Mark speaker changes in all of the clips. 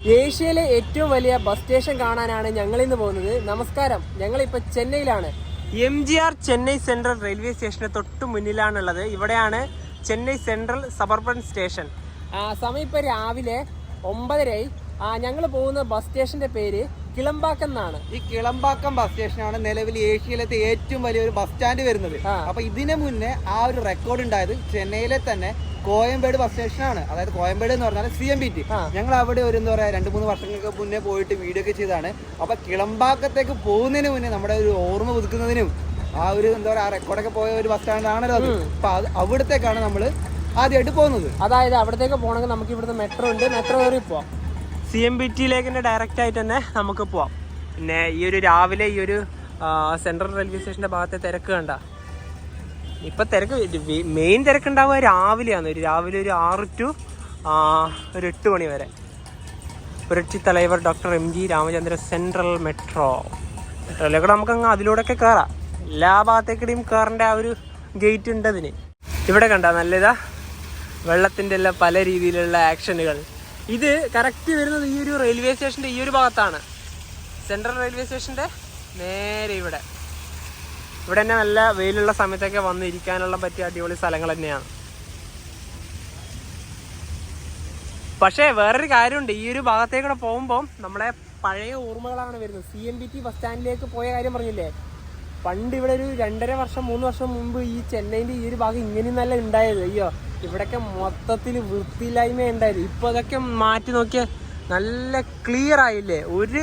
Speaker 1: ഏഷ്യയിലെ ഏറ്റവും വലിയ ബസ് സ്റ്റേഷൻ കാണാനാണ് ഞങ്ങൾ ഇന്ന് പോകുന്നത്. നമസ്കാരം. ഞങ്ങൾ ഇപ്പൊ ചെന്നൈയിലാണ്. M G R Chennai central railway സ്റ്റേഷന് തൊട്ട് മുന്നിലാണുള്ളത്. ഇവിടെയാണ് ചെന്നൈ സെൻട്രൽ സബർബൻ സ്റ്റേഷൻ. സമയം ഇപ്പൊ രാവിലെ ഒമ്പതരയായി. ഞങ്ങൾ പോകുന്ന ബസ് സ്റ്റേഷന്റെ പേര് കിളമ്പാക്കം എന്നാണ്
Speaker 2: ഈ കിളമ്പാക്കം ബസ് സ്റ്റേഷനാണ് നിലവിൽ ഏഷ്യയിലത്തെ ഏറ്റവും വലിയൊരു ബസ് സ്റ്റാൻഡ് വരുന്നത്. അപ്പൊ ഇതിനു മുന്നേ ആ ഒരു റെക്കോർഡ് ഉണ്ടായത് ചെന്നൈയിലെ തന്നെ കോയമ്പേട് ബസ് സ്റ്റേഷനാണ് അതായത് കോയമ്പേട് എന്ന് പറഞ്ഞാൽ സി എം ബി ടി ഞങ്ങൾ അവിടെ ഒരു എന്താ പറയാ രണ്ട് മൂന്ന് വർഷങ്ങൾക്ക് മുന്നേ പോയിട്ട് വീഡിയോ ഒക്കെ ചെയ്താണ് അപ്പൊ കിളമ്പാക്കത്തേക്ക് പോകുന്നതിന് മുന്നേ നമ്മുടെ ഒരു ഓർമ്മ പുതുക്കുന്നതിനും ആ ഒരു എന്താ പറയാ റെക്കോർഡൊക്കെ പോയ ഒരു ബസ് സ്റ്റാൻഡ് ആണല്ലോ അത്. അപ്പൊ അത് അവിടത്തേക്കാണ് നമ്മൾ ആദ്യമായിട്ട് പോകുന്നത്.
Speaker 1: അതായത് അവിടത്തേക്ക് പോകണമെങ്കിൽ നമുക്ക് ഇവിടുന്ന് മെട്രോ ഉണ്ട്. മെട്രോ കയറി പോവാം. സി എം ബി ടിയിലേക്ക് തന്നെ ഡയറക്റ്റ് ആയിട്ട് തന്നെ നമുക്ക് പോവാം. പിന്നെ ഈ ഒരു രാവിലെ ഈ ഒരു സെൻട്രൽ റെയിൽവേ സ്റ്റേഷന്റെ ഭാഗത്തെ തിരക്ക് കണ്ട. ഇപ്പം തിരക്ക് മെയിൻ തിരക്കുണ്ടാവുക രാവിലെയാണ്. ഒരു രാവിലെ ഒരു ആറ് ടു ഒരു എട്ട് മണി വരെ. Puratchi Thalaivar doctor M G Ramachandra central metro മെട്രോയിലൊക്കെ നമുക്ക് അങ്ങ് അതിലൂടെയൊക്കെ കയറാം എല്ലാ ഭാഗത്തേക്കിടെയും കയറേണ്ട ആ ഒരു ഗേറ്റ് ഉണ്ട് അതിന് ഇവിടെ കണ്ട നല്ലതാ വെള്ളത്തിന്റെ എല്ലാം പല രീതിയിലുള്ള ആക്ഷനുകൾ ഇത് കറക്റ്റ് വരുന്നത് ഈ ഒരു റെയിൽവേ സ്റ്റേഷന്റെ ഈ ഒരു ഭാഗത്താണ്. സെൻട്രൽ റെയിൽവേ സ്റ്റേഷന്റെ നേരെ ഇവിടെ. ഇവിടെ തന്നെ നല്ല വെയിലുള്ള സമയത്തൊക്കെ വന്ന് ഇരിക്കാനുള്ള പറ്റിയ അടിപൊളി സ്ഥലങ്ങൾ തന്നെയാണ്. പക്ഷേ വേറൊരു കാര്യമുണ്ട്. ഈ ഒരു ഭാഗത്തേക്കൂടെ പോകുമ്പോൾ നമ്മളെ പഴയ ഓർമ്മകളാണ് വരുന്നത്. C M B T bus സ്റ്റാൻഡിലേക്ക് പോയ കാര്യം പറഞ്ഞില്ലേ? പണ്ട് ഇവിടെ ഒരു രണ്ടര വർഷം മൂന്ന് വർഷം മുമ്പ് ഈ ചെന്നൈന്റെ ഈ ഒരു ഭാഗം ഇങ്ങനെ നല്ല ഉണ്ടായത്. അയ്യോ ഇവിടെയൊക്കെ മൊത്തത്തിൽ വൃത്തിയില്ലായ്മ ഉണ്ടായത്. ഇപ്പൊ അതൊക്കെ മാറ്റി നോക്കിയാൽ നല്ല ക്ലിയർ ആയില്ലേ? ഒരു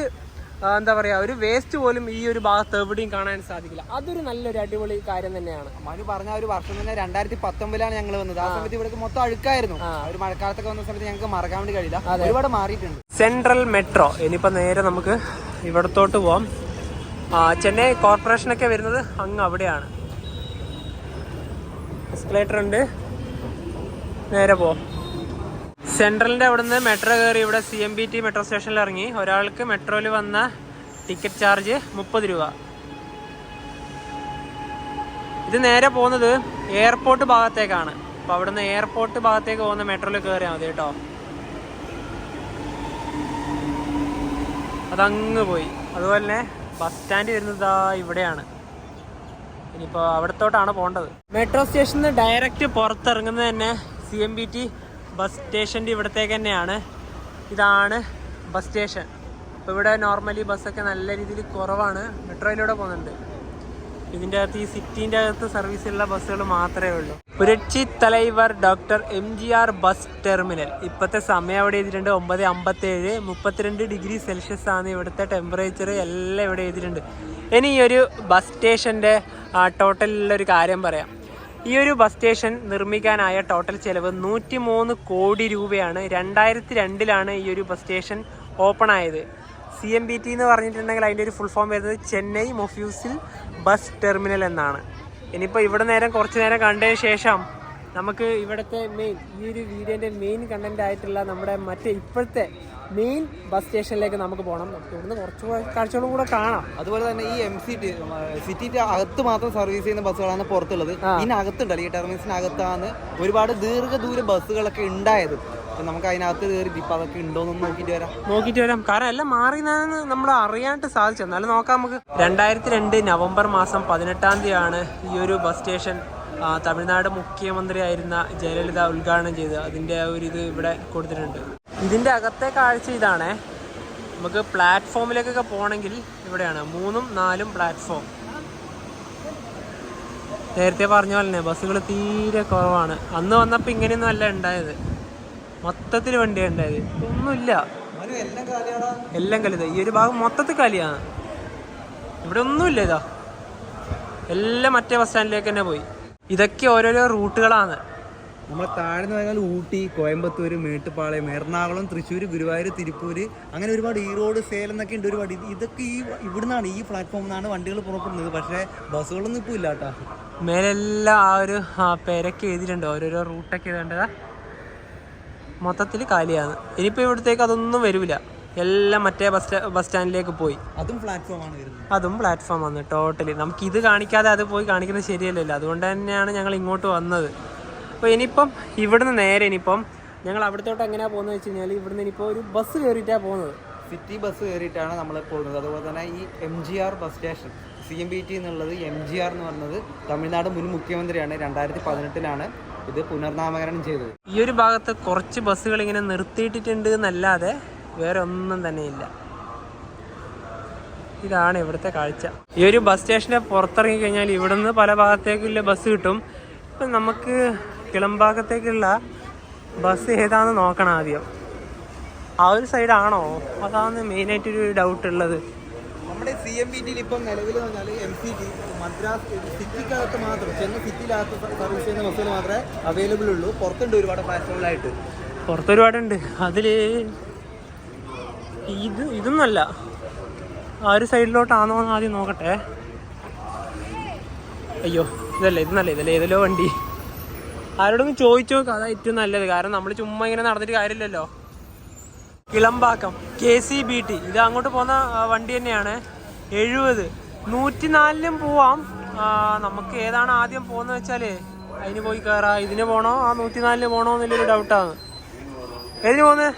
Speaker 1: എന്താ പറയാ ഒരു വേസ്റ്റ് പോലും ഈ ഒരു ഭാഗത്ത് എവിടെയും കാണാൻ സാധിക്കില്ല. അതൊരു നല്ലൊരു അടിപൊളി കാര്യം തന്നെയാണ്.
Speaker 2: മനു പറഞ്ഞ ഒരു വർഷം തന്നെ രണ്ടായിരത്തി പത്തൊമ്പതിലാണ് ഞങ്ങൾ വന്നത്. ആ സമയത്ത് ഇവിടെ മൊത്തം അഴുക്കായിരുന്നു. ഒരു മഴക്കാലത്തൊക്കെ വന്ന സമയത്ത് ഞങ്ങൾക്ക് മറക്കാൻ വേണ്ടി കഴിയില്ല. ഒരുപാട് മാറിയിട്ടുണ്ട്.
Speaker 1: സെൻട്രൽ മെട്രോ ഇനിയിപ്പോൾ നേരെ നമുക്ക് ഇവിടത്തോട്ട് പോവാം. ചെന്നൈ കോർപ്പറേഷനൊക്കെ വരുന്നത് അങ്ങ് അവിടെയാണ്. എസ്കലേറ്റർ ഉണ്ട്. നേരെ പോ. സെൻട്രലിന്റെ അവിടുന്ന് മെട്രോ കയറി ഇവിടെ C M B T metro സ്റ്റേഷനിൽ ഇറങ്ങി. ഒരാൾക്ക് മെട്രോയിൽ വന്ന ടിക്കറ്റ് ചാർജ് മുപ്പത് രൂപ. ഇത് നേരെ പോകുന്നത് എയർപോർട്ട് ഭാഗത്തേക്കാണ്. അപ്പോൾ അവിടുന്ന് എയർപോർട്ട് ഭാഗത്തേക്ക് പോകുന്ന മെട്രോയിൽ കയറിയാൽ മതി കേട്ടോ. അതങ്ങ് പോയി. അതുപോലെ തന്നെ ബസ് സ്റ്റാൻഡ് വരുന്നത് ഇവിടെയാണ്. ഇനിയിപ്പോൾ അവിടത്തോട്ടാണ് പോകേണ്ടത് മെട്രോ സ്റ്റേഷനിൽ നിന്ന് ഡയറക്റ്റ് പുറത്തിറങ്ങുന്നത് തന്നെ C M B T bus സ്റ്റേഷന്റെ ഇവിടത്തേക്ക് തന്നെയാണ്. ഇതാണ് ബസ് സ്റ്റേഷൻ. ഇപ്പോൾ ഇവിടെ നോർമലി ബസ്സൊക്കെ നല്ല രീതിയിൽ കുറവാണ്. മെട്രോയിലൂടെ പോകുന്നുണ്ട്. ഇതിന്റെ അകത്ത് ഈ സിറ്റീന്റെ അകത്ത് സർവീസുള്ള ബസ്സുകൾ മാത്രമേ ഉള്ളൂ. Puratchi Thalaivar doctor M G R bus terminal ഇപ്പോഴത്തെ സമയം അവിടെ എഴുതിയിട്ടുണ്ട്? ഒമ്പത് അമ്പത്തേഴ് മുപ്പത്തിരണ്ട് ഡിഗ്രി സെൽഷ്യസ് ആണ് ഇവിടുത്തെ ടെമ്പറേച്ചർ എല്ലാം ഇവിടെ എഴുതിയിട്ടുണ്ട്. ഇനി ഈ ഒരു ബസ് സ്റ്റേഷന്റെ ടോട്ടലിലുള്ള ഒരു കാര്യം പറയാം. ഈ ഒരു ബസ് സ്റ്റേഷൻ നിർമ്മിക്കാനായ ടോട്ടൽ ചെലവ് നൂറ്റി മൂന്ന് കോടി രൂപയാണ്. രണ്ടായിരത്തി രണ്ടിലാണ് ഈ ഒരു ബസ് സ്റ്റേഷൻ ഓപ്പൺ ആയത്. സി എം ബി ടി എന്ന് പറഞ്ഞിട്ടുണ്ടെങ്കിൽ അതിന്റെ ഒരു ഫുൾ ഫോം വരുന്നത് ചെന്നൈ മൊഫ്യൂസിൽ ബസ് ടെർമിനൽ എന്നാണ്. ഇനിയിപ്പോൾ ഇവിടെ നേരം കുറച്ച് നേരം കണ്ടതിന് ശേഷം നമുക്ക് ഇവിടുത്തെ മെയിൻ ഈ ഒരു വീഡിയോന്റെ മെയിൻ കണ്ടന്റ് ആയിട്ടുള്ള നമ്മുടെ മറ്റേ ഇപ്പോഴത്തെ മെയിൻ ബസ് സ്റ്റേഷനിലേക്ക് നമുക്ക് പോകണം ഇവിടുന്ന് കുറച്ച് കാഴ്ചകളും കൂടെ കാണാം.
Speaker 2: അതുപോലെ തന്നെ ഈ എം സി ടി സിറ്റിന്റെ അകത്ത് മാത്രം സർവീസ് ചെയ്യുന്ന ബസ്സുകളാണ് പുറത്തുള്ളത്. ഇതിനകത്തുണ്ടല്ലോ ഈ ടെർമിനൽസിനകത്താണ് ഒരുപാട് ദീർഘദൂര ബസ്സുകളൊക്കെ ഉണ്ടായത്. നമുക്ക് അതിനകത്ത് കയറി ഇപ്പൊ അതൊക്കെ ഉണ്ടോന്ന് നോക്കിയിട്ട് വരാം.
Speaker 1: നോക്കിയിട്ട് വരാം. കാരണം എല്ലാം മാറി നമ്മൾ അറിയാനായിട്ട് സാധിച്ചു എന്നാലും നോക്കാം നമുക്ക്. രണ്ടായിരത്തി രണ്ട് നവംബർ മാസം പതിനെട്ടാം തീയതിയാണ് ഈ ഒരു ബസ് സ്റ്റേഷൻ തമിഴ്നാട് മുഖ്യമന്ത്രി ആയിരുന്ന ജയലളിത ഉദ്ഘാടനം ചെയ്ത് അതിന്റെ ആ ഒരു ഇത് ഇവിടെ കൊടുത്തിട്ടുണ്ട്. ഇതിന്റെ അകത്തെ കാഴ്ച ഇതാണേ. നമുക്ക് പ്ലാറ്റ്ഫോമിലേക്കൊക്കെ പോകണമെങ്കിൽ ഇവിടെയാണ്. മൂന്നും നാലും പ്ലാറ്റ്ഫോം. നേരത്തെ പറഞ്ഞ പോലെ തന്നെ ബസ്സുകൾ തീരെ കുറവാണ്. അന്ന് വന്നപ്പോൾ ഇങ്ങനെയൊന്നും അല്ല ഉണ്ടായത്. മൊത്തത്തിൽ വണ്ടിയാണ് ഉണ്ടായത് ഒന്നുമില്ല.
Speaker 2: എല്ലാം
Speaker 1: കലിത ഈ ഒരു ഭാഗം മൊത്തത്തിൽ കാലിയാണ് ഇവിടെ ഒന്നുമില്ല ഇതാ. എല്ലാം മറ്റേ ബസ് സ്റ്റാൻഡിലേക്ക് തന്നെ പോയി. ഇതൊക്കെ ഓരോരോ റൂട്ടുകളാണ്.
Speaker 2: നമ്മൾ താഴ്ന്നു പറഞ്ഞാൽ ഊട്ടി കോയമ്പത്തൂർ മേട്ടുപ്പാളയം എറണാകുളം തൃശ്ശൂർ ഗുരുവായൂർ തിരുപ്പൂർ അങ്ങനെ ഒരുപാട് ഈറോഡ് സേലം എന്നൊക്കെ ഉണ്ട് ഒരുപാട്. ഇത് ഇതൊക്കെ ഈ ഇവിടുന്നാണ് ഈ പ്ലാറ്റ്ഫോമിൽ നിന്നാണ് വണ്ടികൾ പുറപ്പെടുന്നത്. പക്ഷേ ബസ്സുകളൊന്നും ഇപ്പോൾ ഇല്ല കേട്ടോ
Speaker 1: മേലെല്ലാം ആ ഒരു പേരൊക്കെ എഴുതിയിട്ടുണ്ട്. ഓരോരോ റൂട്ടൊക്കെ എഴുതേണ്ടതാ മൊത്തത്തിൽ കാലിയാണ്. ഇനിയിപ്പോൾ ഇവിടത്തേക്ക് അതൊന്നും വരില്ല എല്ലാം മറ്റേ ബസ് ബസ് സ്റ്റാൻഡിലേക്ക് പോയി.
Speaker 2: അതും പ്ലാറ്റ്ഫോമാണ് വരുന്നത്.
Speaker 1: അതും പ്ലാറ്റ്ഫോം ആണ് ടോട്ടലി നമുക്ക് ഇത് കാണിക്കാതെ അത് പോയി കാണിക്കുന്നത് ശരിയല്ലല്ലോ. അതുകൊണ്ട് തന്നെയാണ് ഞങ്ങൾ ഇങ്ങോട്ട് വന്നത്. അപ്പോൾ ഇനിയിപ്പം ഇവിടുന്ന് നേരെ ഇനിയിപ്പം ഞങ്ങൾ അവിടത്തോട്ട് എങ്ങനെയാണ് പോകുന്നത് വെച്ച് കഴിഞ്ഞാൽ ഇവിടുന്ന് ഇനിയിപ്പോൾ ഒരു ബസ് കയറിയിട്ടാണ് പോകുന്നത്.
Speaker 2: സിറ്റി ബസ് കയറിയിട്ടാണ് നമ്മൾ പോകുന്നത്. അതുപോലെ തന്നെ ഈ M G R bus station C M B T എന്നുള്ളത് എം ജി ആർ എന്ന് പറയുന്നത് തമിഴ്നാട് മുൻ മുഖ്യമന്ത്രിയാണ് രണ്ടായിരത്തി പതിനെട്ടിലാണ്. ഇത് പുനർനാമകരണം ചെയ്തത്.
Speaker 1: ഈ ഒരു ഭാഗത്ത് കുറച്ച് ബസ്സുകൾ ഇങ്ങനെ നിർത്തിയിട്ടിട്ടുണ്ട് എന്നല്ലാതെ വേറെ ഒന്നും തന്നെ ഇല്ല. ഇതാണ് ഇവിടുത്തെ കാഴ്ച. ഈ ഒരു ബസ് സ്റ്റേഷനെ പുറത്തിറങ്ങി കഴിഞ്ഞാൽ ഇവിടുന്ന് പല ഭാഗത്തേക്കുള്ള ബസ് കിട്ടും. ഇപ്പം നമുക്ക് കിളംഭാഗത്തേക്കുള്ള ബസ് ഏതാണെന്ന് നോക്കണം ആദ്യം. ആ ഒരു സൈഡാണോ അതാണ് മെയിനായിട്ടൊരു ഡൗട്ട് ഉള്ളത്.
Speaker 2: നമ്മുടെ സി എം ബി ടിയിൽ ഇപ്പം നിലവിൽ പറഞ്ഞാൽ എം സി ടി മദ്രാസ് സിറ്റിക്കകത്ത് മാത്രം ചെന്നൈ സിറ്റിയിലകത്ത് സർവീസ് ചെയ്യുന്ന ബസ്സുകൾ മാത്രമേ അവൈലബിൾ ഉള്ളൂ. പുറത്തുണ്ട് ഒരുപാട് പ്ലാറ്റ്ഫോമിലായിട്ട്
Speaker 1: പുറത്തൊരുപാടുണ്ട്. അതിൽ ഇത് ഇതൊന്നല്ല. ആ ഒരു സൈഡിലോട്ടാണോ എന്ന് ആദ്യം നോക്കട്ടെ. അയ്യോ ഇതല്ല ഇത് നല്ല ഇതല്ല ഏതല്ലോ വണ്ടി. ആരോടൊന്ന് ചോദിച്ചോ അതാ ഏറ്റവും നല്ലത്. കാരണം നമ്മൾ ചുമ്മാ ഇങ്ങനെ നടന്നിട്ട് കാര്യമില്ലല്ലോ. Kilambakkam K C B T ഇത് അങ്ങോട്ട് പോകുന്ന വണ്ടി തന്നെയാണ്. എഴുപത്. നൂറ്റിനാലിലും പോവാം. നമുക്ക് ഏതാണ് ആദ്യം പോകുന്നത് വെച്ചാൽ? അതിന് പോയി കയറാ ഇതിന് പോണോ? ആ നൂറ്റിനാലിന് പോണോ എന്നുള്ളൊരു ഡൗട്ടാണ്. ഏതിന് പോകുന്നത്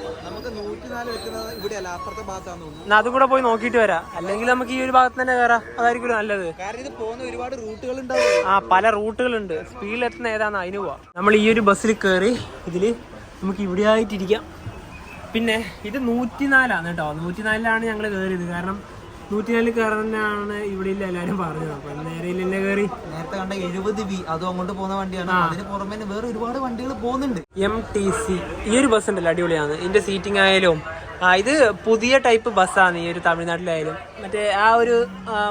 Speaker 1: അതും കൂടെ പോയി നോക്കിട്ട് വരാം. അല്ലെങ്കിൽ നമുക്ക് ഈ ഒരു ഭാഗത്ത് തന്നെ കയറാം അതായിരിക്കും നല്ലത്.
Speaker 2: ഒരുപാട് റൂട്ടുകൾ
Speaker 1: ആ പല റൂട്ടുകളുണ്ട്. സ്പീഡിൽ എത്തുന്ന ഏതാണ് അതിന് പോവാം. നമ്മൾ ഈ ഒരു ബസ്സിൽ കയറി ഇതിൽ നമുക്ക് ഇവിടെ ആയിട്ടിരിക്കാം പിന്നെ ഇത് നൂറ്റിനാലാണ് കേട്ടോ. നൂറ്റിനാലിലാണ് ഞങ്ങൾ കയറിയത് കാരണം നൂറ്റിനാലിൽ കയറാനാണ് ഇവിടെ ഇല്ല എല്ലാവരും പറഞ്ഞത്. അപ്പം നേരെ കയറി
Speaker 2: നേരത്തെ കണ്ട എഴുപത് ബി അതും അങ്ങോട്ട് പോകുന്ന വണ്ടിയാണ്. അതിന് പുറമെ വേറെ ഒരുപാട് വണ്ടികൾ പോകുന്നുണ്ട്.
Speaker 1: എം ടി സി ഈ ഒരു ബസ് ഉണ്ടല്ലോ അടിപൊളിയാണ്. ഇതിന്റെ സീറ്റിംഗ് ആയാലും ആ ഇത് പുതിയ ടൈപ്പ് ബസ്സാണ് ഈ ഒരു തമിഴ്നാട്ടിലായാലും. മറ്റേ ആ ഒരു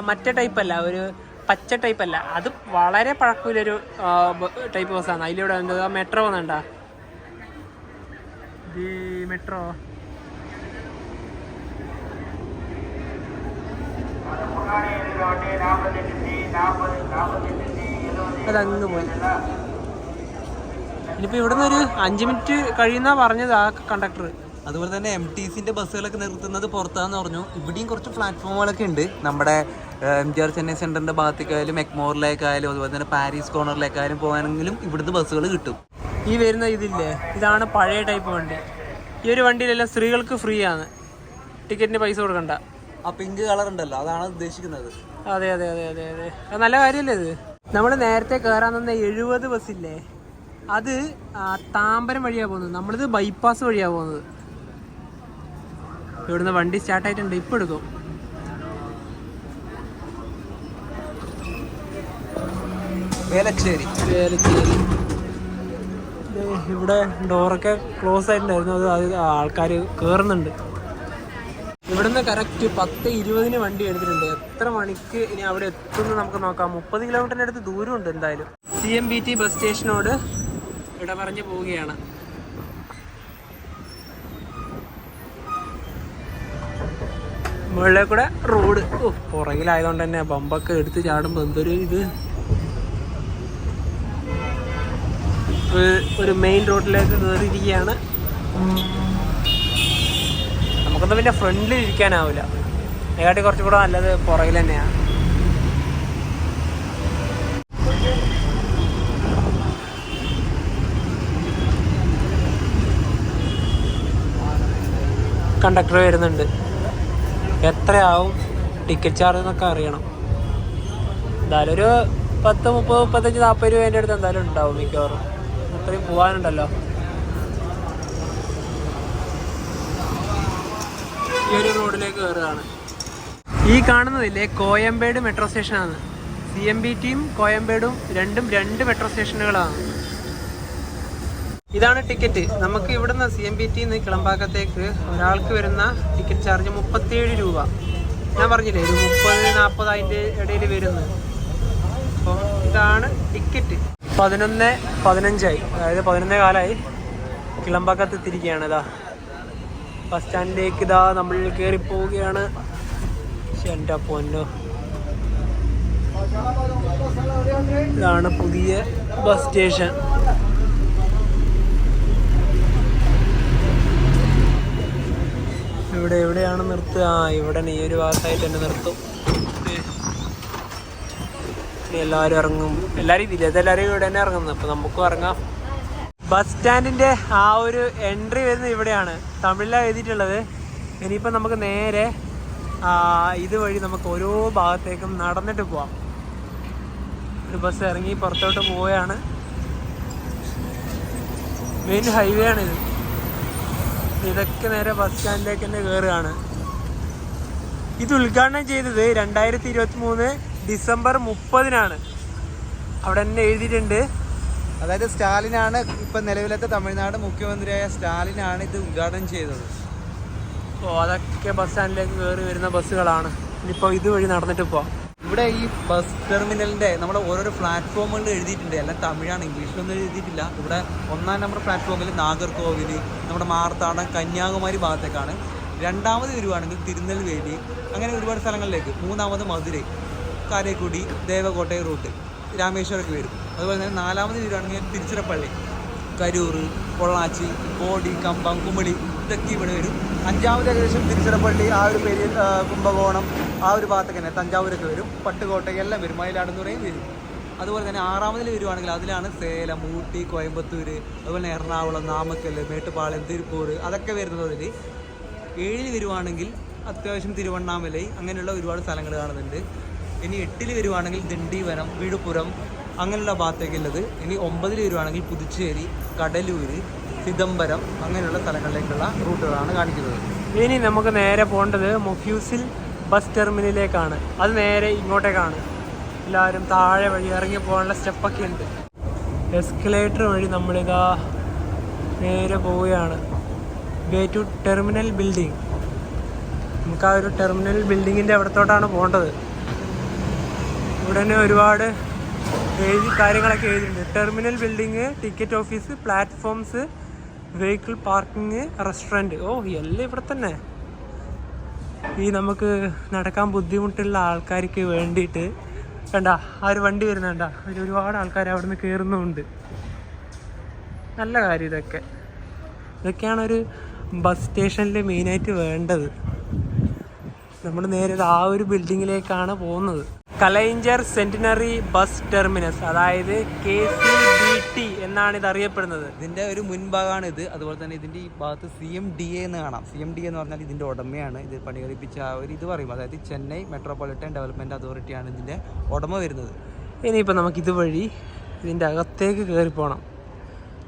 Speaker 1: മറ്റേ ടൈപ്പ് അല്ല ഒരു പച്ച ടൈപ്പ് അല്ല. അത് വളരെ പഴക്കമില്ലൊരു ടൈപ്പ് ബസ്സാണ് അതിലൂടെ എന്താ മെട്രോ വന്നിട്ടാ മെട്രോ അതങ്ങ് പോയി. ഇനിയിപ്പോ ഇവിടുന്ന് ഒരു അഞ്ച് മിനിറ്റ് കഴിയുന്ന പറഞ്ഞത് ആ കണ്ടക്ടർ
Speaker 2: അതുപോലെ തന്നെ എം ടി സിന്റെ ബസ്സുകളൊക്കെ നിർത്തുന്നത് പുറത്താന്ന് പറഞ്ഞു. ഇവിടെയും കുറച്ച് പ്ലാറ്റ്ഫോമുകളൊക്കെ ഉണ്ട്. നമ്മുടെ എം ജി ആർ ചെന്നൈ സെന്ററിന്റെ ഭാഗത്തേക്കായാലും എക്മോറിലേക്കായാലും അതുപോലെ തന്നെ പാരീസ് കോർണറിലേക്കായാലും പോകാനെങ്കിലും ഇവിടുന്ന് ബസ്സുകൾ കിട്ടും.
Speaker 1: ഈ വരുന്ന ഇതില്ലേ? ഇതാണ് പഴയ ടൈപ്പ് വണ്ടി. ഈ ഒരു വണ്ടിയിലെല്ലാം സ്ത്രീകൾക്ക് ഫ്രീ ആണ്. ടിക്കറ്റിന് പൈസ കൊടുക്കണ്ട.
Speaker 2: ആ പിങ്ക് കളർ ഉണ്ടല്ലോ അതാണ് ഉദ്ദേശിക്കുന്നത്.
Speaker 1: അതെ അതെ അതെ അതെ അതെ. നല്ല കാര്യമല്ലേ ഇത്? നമ്മൾ നേരത്തെ കയറാൻ തന്ന എഴുപത് ബസ്സില്ലേ അത് താമ്പരം വഴിയാ പോകുന്നത്. നമ്മളിത് ബൈപ്പാസ് വഴിയാ പോകുന്നത്. ഇവിടുന്ന് വണ്ടി സ്റ്റാർട്ടായിട്ടുണ്ട് ഇപ്പം എടുക്കും.
Speaker 2: വേലച്ചേരി
Speaker 1: വേലച്ചേരി ഇവിടെ ഡോറൊക്കെ ക്ലോസ് ആയിട്ടുണ്ടായിരുന്നു. അത് ആൾക്കാർ കയറുന്നുണ്ട് ഇവിടുന്ന് കറക്റ്റ് പത്ത് ഇരുപതിന് വണ്ടി എടുത്തിട്ടുണ്ട്. എത്ര മണിക്ക് ഇനി അവിടെ എത്തുമെന്ന് നമുക്ക് നോക്കാം. മുപ്പത് കിലോമീറ്ററിന്റെ അടുത്ത് ദൂരമുണ്ട് എന്തായാലും. C M B T bus സ്റ്റേഷനോട് ഇട പറഞ്ഞു പോവുകയാണ്. മുകളിലെ കൂടെ റോഡ് ഓ പുറകിലായതുകൊണ്ട് തന്നെ ബമ്പൊക്കെ എടുത്ത് ചാടുമ്പോൾ എന്തൊരു ഇത്. ഒരു- മെയിൻ റോഡിലേക്ക് കയറിയിരിക്കുകയാണ് നമുക്കൊന്നും പിന്നെ ഫ്രണ്ടിൽ ഇരിക്കാനാവില്ല അതിനെക്കാട്ടി കുറച്ചും കൂടെ നല്ലത് പുറകിൽ തന്നെയാണ് കണ്ടക്ടർ വരുന്നുണ്ട്. എത്രയാവും ടിക്കറ്റ് ചാർജ് എന്നൊക്കെ അറിയണം. എന്തായാലും ഒരു പത്ത് മുപ്പത് മുപ്പത്തഞ്ച് നാൽപ്പത് രൂപേന്റെ അടുത്ത് എന്തായാലും ഉണ്ടാവും മിക്കവാറും. അത്രയും പോകാനുണ്ടല്ലോ ഈ ഒരു റോഡിലേക്ക് കയറുകയാണ്. ഈ കാണുന്നതില്ലേ കോയമ്പേട് മെട്രോ സ്റ്റേഷനാണ്. സി എം ബി ടിയും കോയമ്പേടും രണ്ടും രണ്ട് മെട്രോ സ്റ്റേഷനുകളാണ്. ഇതാണ് ടിക്കറ്റ്. നമുക്ക് ഇവിടുന്ന് സി എം ബി ടി നിന്ന് കിളമ്പാക്കത്തേക്ക് ഒരാൾക്ക് വരുന്ന ടിക്കറ്റ് ചാർജ് മുപ്പത്തിയേഴ് രൂപ. ഞാൻ പറഞ്ഞില്ലേ ഒരു മുപ്പത് നാൽപ്പത് അതിന്റെ ഇടയിൽ വരുന്നത് അപ്പം ഇതാണ് ടിക്കറ്റ്. പതിനൊന്ന് പതിനഞ്ചായി. അതായത് പതിനൊന്നേ കാലമായി കിളമ്പാക്കത്ത് തിരിക്കുകയാണ് ഇതാ ബസ് സ്റ്റാൻഡിലേക്ക് ഇതാ നമ്മൾ കയറി പോവുകയാണ്. എന്റെ പൊന്നോ. ഇതാണ് പുതിയ ബസ് സ്റ്റേഷൻ ഇവിടെ എവിടെയാണ് നിർത്തുക? ആ ഇവിടെ ഈ ഒരു ഭാഗത്തായിട്ട് തന്നെ നിർത്തും. എല്ലാവരും ഇറങ്ങും. എല്ലാവരും ഇതിൽ ഇവിടെ തന്നെ ഇറങ്ങുന്നത് അപ്പോൾ നമുക്കും ഇറങ്ങാം. ബസ് സ്റ്റാൻഡിന്റെ ആ ഒരു എൻട്രി വരുന്നത് ഇവിടെയാണ്. തമിഴിലാണ് എഴുതിയിട്ടുള്ളത്. ഇനിയിപ്പോൾ നമുക്ക് നേരെ ഇതുവഴി നമുക്ക് ഓരോ ഭാഗത്തേക്കും നടന്നിട്ട് പോവാം. ഒരു ബസ് ഇറങ്ങി പുറത്തോട്ട് പോവുകയാണ്. മെയിൻ ഹൈവേ ആണ് ഇത് ഇതൊക്കെ നേരെ ബസ് സ്റ്റാൻഡിലേക്ക് തന്നെ കയറുകയാണ് ഇത് ഉദ്ഘാടനം ചെയ്തത് രണ്ടായിരത്തി ഇരുപത്തി മൂന്ന് ഡിസംബർ മുപ്പതിനാണ്. അവിടെ തന്നെ എഴുതിയിട്ടുണ്ട്.
Speaker 2: അതായത് സ്റ്റാലിനാണ് ഇപ്പം നിലവിലത്തെ തമിഴ്നാട് മുഖ്യമന്ത്രിയായ സ്റ്റാലിനാണ് ഇത് ഉദ്ഘാടനം ചെയ്തത്.
Speaker 1: ഓ അതൊക്കെ ബസ് സ്റ്റാൻഡിലേക്ക് കയറി വരുന്ന ബസ്സുകളാണ് ഇനിയിപ്പോൾ ഇതുവഴി നടന്നിട്ട് പോവാം.
Speaker 2: ഇവിടെ ഈ ബസ് ടെർമിനലിന്റെ നമ്മുടെ ഓരോരോ പ്ലാറ്റ്ഫോമുകളിൽ എഴുതിയിട്ടുണ്ട്. എല്ലാം തമിഴാണ് ഇംഗ്ലീഷിലൊന്നും എഴുതിയിട്ടില്ല. ഇവിടെ ഒന്നാം നമ്പർ പ്ലാറ്റ്ഫോമിൽ നാഗർകോവിൽ നമ്മുടെ മാർത്താണ്ഡം കന്യാകുമാരി ഭാഗത്തേക്കാണ്. രണ്ടാമത് വരുവാണെങ്കിൽ തിരുനെൽവേലി അങ്ങനെ ഒരുപാട് സ്ഥലങ്ങളിലേക്ക്. മൂന്നാമത് മധുരൈ കാരേക്കുടി ദേവകോട്ടയം റൂട്ട് രാമേശ്വരമൊക്കെ വരും. അതുപോലെ തന്നെ നാലാമത് വരുവാണെങ്കിൽ തിരുച്ചിറപ്പള്ളി. കരൂർ പൊള്ളാച്ചി കോടി കമ്പം കുമളി ഇതൊക്കെ ഇവിടെ വരും. അഞ്ചാമത് ഏകദേശം തിരുച്ചിറപ്പള്ളി ആ ഒരു പേര് കുംഭകോണം ആ ഒരു ഭാഗത്തൊക്കെ തന്നെ തഞ്ചാവൂരൊക്കെ വരും. പട്ടുകോട്ട എല്ലാം വരും. മയിലാടുന്നുറയും വരും. അതുപോലെ തന്നെ ആറാമതിൽ വരുവാണെങ്കിൽ അതിലാണ് സേലം ഊട്ടി കോയമ്പത്തൂർ അതുപോലെ തന്നെ എറണാകുളം നാമക്കൽ മേട്ടുപ്പാളയം തിരുപ്പൂർ അതൊക്കെ വരുന്നത് അതിൽ ഏഴിൽ വരുവാണെങ്കിൽ അത്യാവശ്യം തിരുവണ്ണാമലൈ അങ്ങനെയുള്ള ഒരുപാട് സ്ഥലങ്ങൾ കാണുന്നുണ്ട്. ഇനി എട്ടിൽ വരുവാണെങ്കിൽ ദിണ്ടിവനം വിഴുപ്പുരം അങ്ങനെയുള്ള ഭാഗത്തേക്കുള്ളത് ഇനി ഒമ്പതിൽ വരുവാണെങ്കിൽ പുതുച്ചേരി കടലൂര് ചിദംബരം അങ്ങനെയുള്ള സ്ഥലങ്ങളിലേക്കുള്ള റൂട്ടുകളാണ് കാണിക്കുന്നത്.
Speaker 1: ഇനി നമുക്ക് നേരെ പോകേണ്ടത് മൊഫ്യൂസിൽ ബസ് ടെർമിനലിലേക്കാണ്. അത് നേരെ ഇങ്ങോട്ടേക്കാണ്. എല്ലാവരും താഴെ വഴി ഇറങ്ങി പോകാനുള്ള സ്റ്റെപ്പൊക്കെ ഉണ്ട്. എസ്കലേറ്റർ വഴി നമ്മളിതാ നേരെ പോവുകയാണ്. വേ ടു ടെർമിനൽ ബിൽഡിംഗ് നമുക്ക് ആ ഒരു ടെർമിനൽ ബിൽഡിങ്ങിന്റെ അവിടത്തോട്ടാണ് പോകേണ്ടത്. ഇവിടെ തന്നെ ഒരുപാട് എഴുതി കാര്യങ്ങളൊക്കെ എഴുതിയിട്ടുണ്ട്. Terminal building ticket office platforms vehicle parking restaurant ഓ എല്ലാം ഇവിടെ തന്നെ. ഈ നമുക്ക് നടക്കാൻ ബുദ്ധിമുട്ടുള്ള ആൾക്കാർക്ക് വേണ്ടിയിട്ട് കണ്ട ആ ഒരു വണ്ടി വരുന്നുണ്ട അതിൽ ഒരുപാട് ആൾക്കാർ അവിടെ നിന്ന് കയറുന്നുമുണ്ട് നല്ല കാര്യം ഇതൊക്കെ. ഇതൊക്കെയാണ് ഒരു ബസ് സ്റ്റേഷനിൽ മെയിനായിട്ട് വേണ്ടത്. നമ്മൾ നേരെ ആ ഒരു ബിൽഡിങ്ങിലേക്കാണ് പോകുന്നത്. കലൈഞ്ചർ സെന്റിനറി ബസ് ടെർമിനസ് അതായത് കെ സി ബി ടി എന്നാണ് ഇത് അറിയപ്പെടുന്നത്.
Speaker 2: ഇതിന്റെ ഒരു മുൻഭാഗമാണ് ഇത്. അതുപോലെ തന്നെ ഇതിന്റെ ഈ ഭാഗത്ത് സി എം ഡി എ എന്ന് കാണാം. സി എം ഡി എന്ന് പറഞ്ഞാൽ ഇതിന്റെ ഉടമയാണ്. ഇത് പണികഴിപ്പിച്ച ആ ഒരു ഇത് പറയും അതായത് ചെന്നൈ മെട്രോപൊളിറ്റൻ ഡെവലപ്മെന്റ് അതോറിറ്റിയാണ് ഇതിന്റെ ഉടമ വരുന്നത്.
Speaker 1: ഇനിയിപ്പോൾ നമുക്ക് ഇതുവഴി ഇതിന്റെ അകത്തേക്ക് കയറി പോകണം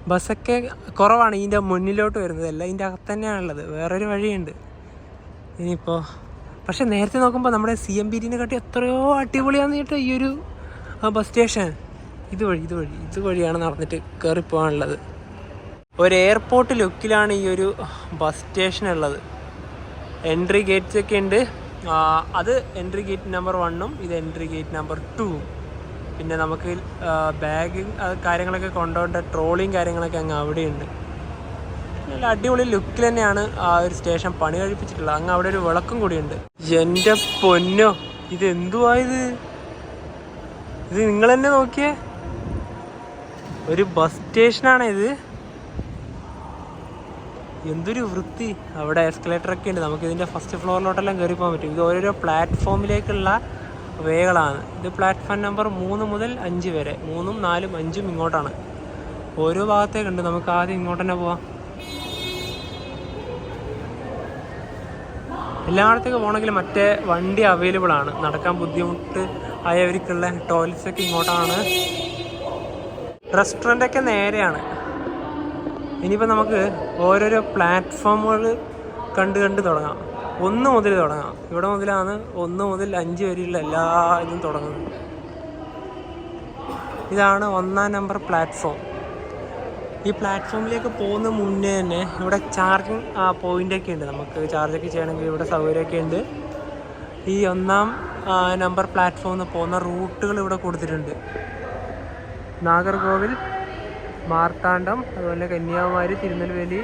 Speaker 1: ബസ്സൊക്കെ കുറവാണ്. ഇതിന്റെ മുന്നിലോട്ട് വരുന്നത്. അല്ല ഇതിന്റെ അകത്ത് തന്നെയാണുള്ളത്. വേറൊരു വഴിയുണ്ട്. ഇനിയിപ്പോൾ പക്ഷെ നേരത്തെ നോക്കുമ്പോൾ നമ്മുടെ സി എം ബി ടിനെ കാട്ടി എത്രയോ അടിപൊളിയാന്ന് കേട്ടോ ഈ ഒരു ബസ് സ്റ്റേഷൻ ഇതുവഴി ഇതുവഴി ഇതുവഴിയാണ് നടന്നിട്ട് കയറി പോകാനുള്ളത് ഒരു എയർപോർട്ട് ലുക്കിലാണ് ഈ ഒരു ബസ് സ്റ്റേഷൻ ഉള്ളത്. എൻട്രി ഗേറ്റ്സ് ഒക്കെ ഉണ്ട്. അത് എൻട്രി ഗേറ്റ് നമ്പർ വണ്ണും ഇത് എൻട്രി ഗേറ്റ് നമ്പർ ടൂവും പിന്നെ നമുക്ക് ബാഗ് കാര്യങ്ങളൊക്കെ കൊണ്ടുപോകേണ്ട ട്രോളിയും കാര്യങ്ങളൊക്കെ അങ്ങ് അവിടെയുണ്ട്. നല്ല അടിപൊളി ലുക്കിൽ തന്നെയാണ് ആ ഒരു സ്റ്റേഷൻ പണി കഴിപ്പിച്ചിട്ടുള്ളത്. അങ്ങ് അവിടെ ഒരു വിളക്കും കൂടിയുണ്ട്. എന്റെ പൊന്നോ ഇത് എന്തുവായത് ഇത്? നിങ്ങൾ തന്നെ നോക്കിയേ. ഒരു ബസ് സ്റ്റേഷനാണ് ഇത്. എന്തൊരു വൃത്തി. അവിടെ എസ്കലേറ്റർ ഒക്കെ ഉണ്ട്. നമുക്ക് ഇതിന്റെ ഫസ്റ്റ് ഫ്ലോറിലോട്ടെല്ലാം കയറി പോകാൻ പറ്റും. ഇത് ഓരോരോ പ്ലാറ്റ്ഫോമിലേക്കുള്ള വേകളാണ്. ഇത് പ്ലാറ്റ്ഫോം നമ്പർ മൂന്ന് മുതൽ അഞ്ച് വരെ. മൂന്നും നാലും അഞ്ചും ഇങ്ങോട്ടാണ്. ഓരോ ഭാഗത്തേക്കുണ്ട് നമുക്ക് ആദ്യം ഇങ്ങോട്ട് തന്നെ പോവാം. എല്ലായിടത്തേക്ക് പോകണമെങ്കിൽ മറ്റേ വണ്ടി അവൈലബിൾ ആണ്. നടക്കാൻ ബുദ്ധിമുട്ട് ആയവർക്കുള്ള ടോയ്ലറ്റ്സ് ഒക്കെ ഇങ്ങോട്ടാണ്. റെസ്റ്റോറന്റ് ഒക്കെ നേരെയാണ്. ഇനിയിപ്പോൾ നമുക്ക് ഓരോരോ പ്ലാറ്റ്ഫോമുകൾ കണ്ട് കണ്ട് തുടങ്ങാം. ഒന്ന് മുതൽ തുടങ്ങാം. ഇവിടെ മുതലാണ് ഒന്ന് മുതൽ അഞ്ച് വരെയുള്ള എല്ലാ ഇതും തുടങ്ങുന്നത്. ഇതാണ് ഒന്നാം നമ്പർ പ്ലാറ്റ്ഫോം ഈ പ്ലാറ്റ്ഫോമിലേക്ക് പോകുന്ന മുന്നേ തന്നെ ഇവിടെ ചാർജിങ് പോയിന്റൊക്കെ ഉണ്ട്. നമുക്ക് ചാർജൊക്കെ ചെയ്യണമെങ്കിൽ ഇവിടെ സൗകര്യമൊക്കെ ഉണ്ട്. ഈ ഒന്നാം നമ്പർ പ്ലാറ്റ്ഫോമിൽ പോകുന്ന റൂട്ടുകൾ ഇവിടെ കൊടുത്തിട്ടുണ്ട്. നാഗർകോവിൽ മാർത്താണ്ഡം അതുപോലെ കന്യാകുമാരി തിരുനെൽവേലി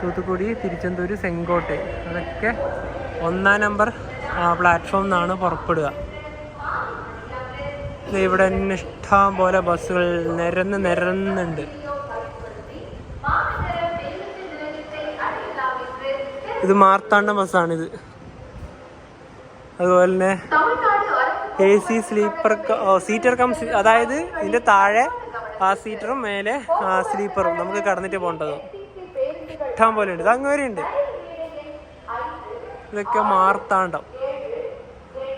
Speaker 1: തൂത്തുക്കുടി തിരുച്ചെന്തൂർ സെങ്കോട്ടെ. അതൊക്കെ ഒന്നാം നമ്പർ പ്ലാറ്റ്ഫോമിൽ നിന്നാണ് പുറപ്പെടുക. ഇവിടെ തന്നെ ഇഷ്ടം പോലെ ബസ്സുകൾ നിരന്ന് നിരന്നുണ്ട്. ഇത് മാർത്താണ്ഡ ബസ്സാണിത്. അതുപോലെ തന്നെ A C sleeper seater cum അതായത് ഇതിന്റെ താഴെ ആ സീറ്ററും മേലെ ആ സ്ലീപ്പറും നമുക്ക് കടന്നിട്ട് പോകേണ്ടത്. ഇഷ്ടം പോലെ ഉണ്ട്. ഇത് അങ്ങ് വരെ ഉണ്ട്. ഇതൊക്കെ മാർത്താണ്ടം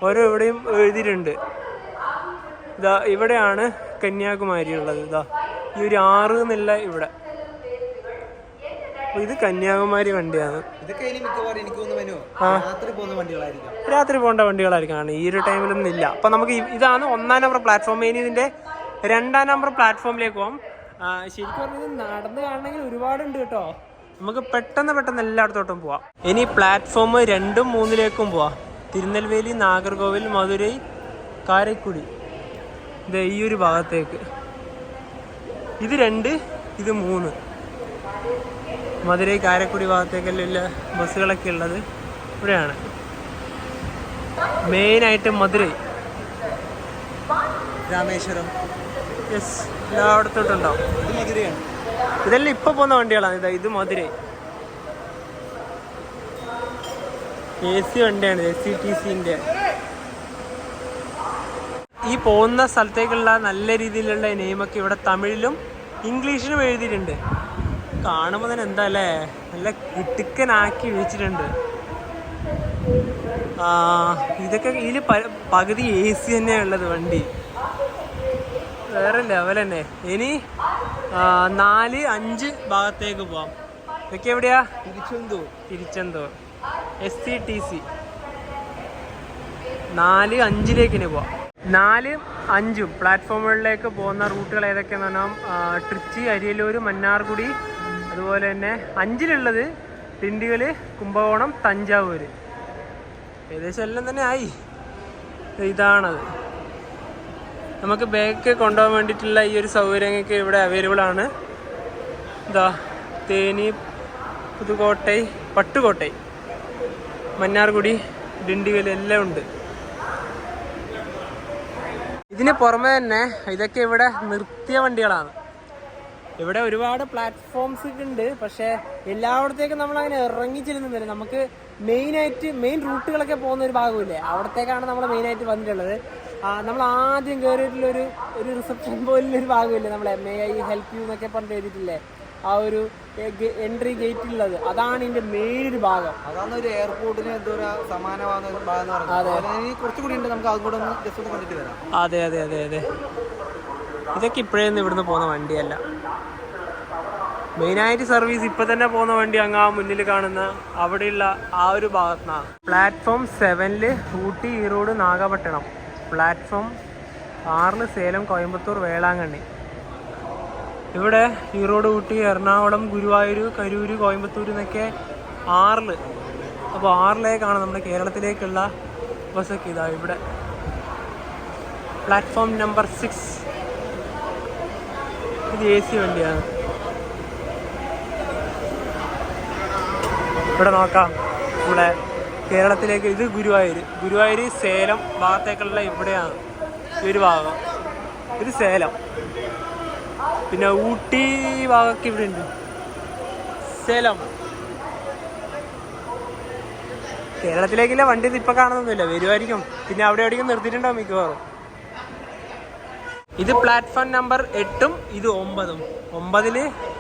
Speaker 1: ഓരോ ഇവിടെയും എഴുതിയിട്ടുണ്ട്. ഇതാ ഇവിടെയാണ് കന്യാകുമാരി ഉള്ളത് ഇതാ. ഈ ഒരു ആറ് എന്നുള്ള ഇവിടെ. അപ്പൊ ഇത് കന്യാകുമാരി വണ്ടിയാണ്.
Speaker 2: ഇതൊക്കെ ഇനി മിക്കവാറും എനിക്ക് തോന്നുന്നു രാത്രി പോകുന്ന വണ്ടികളായിരിക്കും.
Speaker 1: രാത്രി പോകേണ്ട വണ്ടികളായിരിക്കും. ഈ ഒരു ടൈമിലൊന്നും ഇല്ല. അപ്പൊ നമുക്ക് ഇതാണ് ഒന്നാം നമ്പർ പ്ലാറ്റ്ഫോം ഇനി ഇതിന്റെ രണ്ടാം നമ്പർ പ്ലാറ്റ്ഫോമിലേക്ക് പോകാം ശരിക്കും പറഞ്ഞത് നടന്ന് കാണണമെങ്കിൽ ഒരുപാടുണ്ട് കേട്ടോ. നമുക്ക് പെട്ടെന്ന് പെട്ടെന്ന് എല്ലായിടത്തോട്ടും പോവാം. ഇനി പ്ലാറ്റ്ഫോം രണ്ടും മൂന്നിലേക്കും പോവാം. തിരുനെൽവേലി നാഗർകോവിൽ മധുരൈ കാരക്കുടി. ഇത് ഈ ഒരു ഭാഗത്തേക്ക്. ഇത് രണ്ട് ഇത് മൂന്ന്. മധുരൈ കാരക്കുടി ഭാഗത്തേക്കെല്ലാം ബസ്സുകളൊക്കെ ഉള്ളത് ഇവിടെയാണ്. മെയിനായിട്ട് മധുരൈ.
Speaker 2: രാമേശ്വരം.
Speaker 1: യെസ് എല്ലായിടത്തോട്ടുണ്ടാവും ഇതെല്ലാം ഇപ്പൊ പോകുന്ന വണ്ടികളാണ്. ഇതാ ഇത് മധുരൈ. എ സി വണ്ടിയാണ് എസ് സി ടി സിന്റെ ഈ പോകുന്ന സ്ഥലത്തേക്കുള്ള നല്ല രീതിയിലുള്ള നെയിമൊക്കെ ഇവിടെ തമിഴിലും ഇംഗ്ലീഷിലും എഴുതിയിട്ടുണ്ട്. കാണുമ്പോൾ തന്നെ എന്താ അല്ലേ നല്ല കിട്ടുക്കനാക്കി വെച്ചിട്ടുണ്ട് ആ ഇതൊക്കെ ഇതിൽ പകുതി എ സി തന്നെയാണ് ഉള്ളത് വണ്ടി. വേറെ ലെവൽ തന്നെ. ഇനി നാല് അഞ്ച് ഭാഗത്തേക്ക് പോവാം. ഇതൊക്കെ എവിടെയാ?
Speaker 2: തിരിച്ചെന്തോ
Speaker 1: തിരിച്ചെന്തോ എസ് സി ടി സി നാല് അഞ്ചിലേക്ക് ഇനി പോവാം. നാല് അഞ്ചും. പ്ലാറ്റ്ഫോമുകളിലേക്ക് പോകുന്ന റൂട്ടുകൾ ഏതൊക്കെയാണെന്ന് പറഞ്ഞാൽ ട്രിച്ചി അരിയലൂർ മന്നാർകുടി അതുപോലെ തന്നെ അഞ്ചിലുള്ളത് തിണ്ടികൾ കുംഭകോണം തഞ്ചാവൂർ ഏകദേശം എല്ലാം തന്നെ ആയി. ഇതാണത്. നമുക്ക് ബാഗ് കൊണ്ടുപോകാൻ വേണ്ടിയിട്ടുള്ള ഈ ഒരു സൗകര്യങ്ങൾക്ക് ഇവിടെ അവൈലബിൾ ആണ്. ഇതാ തേനി പുതുക്കോട്ടൈ പട്ടുകോട്ടൈ മന്നാർകുടി ഡിണ്ടികൽ എല്ലാം ഉണ്ട്. ഇതിന് പുറമെ തന്നെ ഇതൊക്കെ ഇവിടെ നിർത്തിയ വണ്ടികളാണ്. ഇവിടെ ഒരുപാട് പ്ലാറ്റ്ഫോംസ് ഉണ്ട് പക്ഷേ എല്ലായിടത്തേക്കും നമ്മൾ അങ്ങനെ ഇറങ്ങി ചെല്ലുന്നില്ല. നമുക്ക് മെയിൻ ആയിട്ട് മെയിൻ റൂട്ടുകളൊക്കെ പോകുന്ന ഒരു ഭാഗമില്ലേ അവിടത്തേക്കാണ് നമ്മൾ മെയിൻ ആയിട്ട് വന്നിട്ടുള്ളത്. നമ്മൾ ആദ്യം കയറിയിട്ടുള്ള ഒരു ഒരു റിസപ്ഷൻ പോലുള്ള ഒരു ഭാഗമില്ലേ? നമ്മളെ മേ ഐ ഹെൽപ്പ് യു എന്നൊക്കെ പറഞ്ഞിട്ട് എഴുതിയിട്ടില്ലേ? ആ ഒരു എൻട്രി ഗേറ്റ് ഉള്ളത്. അതാണ് ഇതിന്റെ മെയിൻ ഒരു ഭാഗം.
Speaker 2: അതാണ് ഒരു എയർപോർട്ടിന് എന്തോ ഒരു സമാനമാകുന്ന ഒരു ഭാഗം കുറച്ചുകൂടി ഉണ്ട്. നമുക്ക് അതുകൂടെ ഒന്ന് ജസ്റ്റ് കണ്ടിട്ട് വരാം.
Speaker 1: അതെ അതെ അതെ അതെ. ഇതൊക്കെ ഇപ്പോഴൊന്നും ഇവിടുന്ന് പോകുന്ന വണ്ടിയല്ല. മെയിനായിട്ട് സർവീസ് ഇപ്പൊ തന്നെ പോകുന്ന വണ്ടി അങ്ങ് ആ മുന്നിൽ കാണുന്ന അവിടെയുള്ള ആ ഒരു ഭാഗത്തുനിന്നാണ് പ്ലാറ്റ്ഫോം സെവനിൽ ഊട്ടി ഈറോഡ് നാഗപട്ടണം. പ്ലാറ്റ്ഫോം ആറിൽ സേലം കോയമ്പത്തൂർ വേളാങ്കണ്ണി. ഇവിടെ ഈറോഡ് ഊട്ടി എറണാകുളം ഗുരുവായൂർ കരൂര് കോയമ്പത്തൂർ എന്നൊക്കെ ആറിൽ. അപ്പോൾ ആറിലേക്കാണ് നമ്മുടെ കേരളത്തിലേക്കുള്ള ബസ്സൊക്കെ ഇതാ ഇവിടെ. Platform number six. ഇത് എ സി വണ്ടിയാണ് ഇവിടെ നോക്കാം. നമ്മുടെ കേരളത്തിലേക്ക് ഇത് ഗുരുവായൂർ ഗുരുവായൂർ സേലം ഭാഗത്തേക്കുള്ള ഇവിടെയാണ് ഒരു ഭാഗം. ഇത് സേലം. പിന്നെ ഊട്ടി ഭാഗമൊക്കെ ഇവിടെ ഉണ്ട് സേലം. കേരളത്തിലേക്കില്ല വണ്ടി ഇപ്പൊ കാണുന്നൊന്നുമില്ല. വരുമായിരിക്കും പിന്നെ അവിടെ എവിടെയെങ്കിലും നിർത്തിയിട്ടുണ്ടാവും മിക്കവാറും? ഇത് പ്ലാറ്റ്ഫോം നമ്പർ എട്ടും ഇത് ഒമ്പതും. ഒമ്പതിൽ